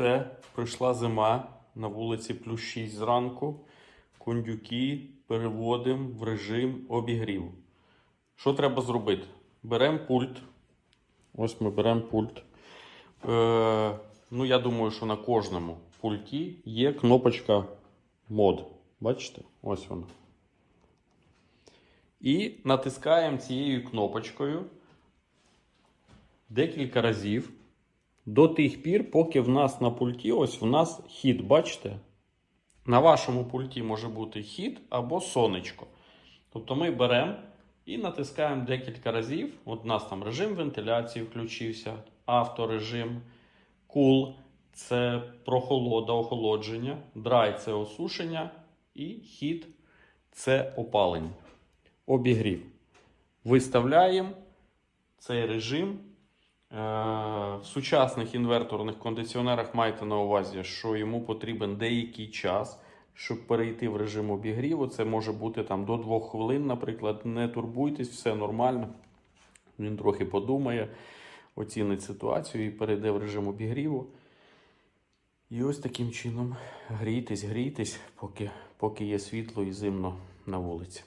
Все, прийшла зима, на вулиці плюс 6 зранку. Кондюки переводимо в режим обігрів. Що треба зробити? Беремо пульт. Ось ми беремо пульт. Е, ну, я думаю, що на кожному пульті є кнопочка мод. Бачите? Ось вона. І натискаємо цією кнопочкою декілька разів до тих пір, поки в нас на пульті ось в нас хід, бачите? На вашому пульті може бути хід або сонечко. Тобто ми беремо і натискаємо декілька разів. От у нас там режим вентиляції включився, авторежим, кул це прохолода, охолодження, драй це осушення, і хід це опалення. Обігрів. Виставляємо цей режим. Е, В сучасних інверторних кондиціонерах майте на увазі, що йому потрібен деякий час, щоб перейти в режим обігріву. Це може бути там до 2 хвилин, наприклад. Не турбуйтесь, все нормально. Він трохи подумає, оцінить ситуацію і перейде в режим обігріву. І ось таким чином грійтесь, грійтесь, поки, поки є світло і зимно на вулиці.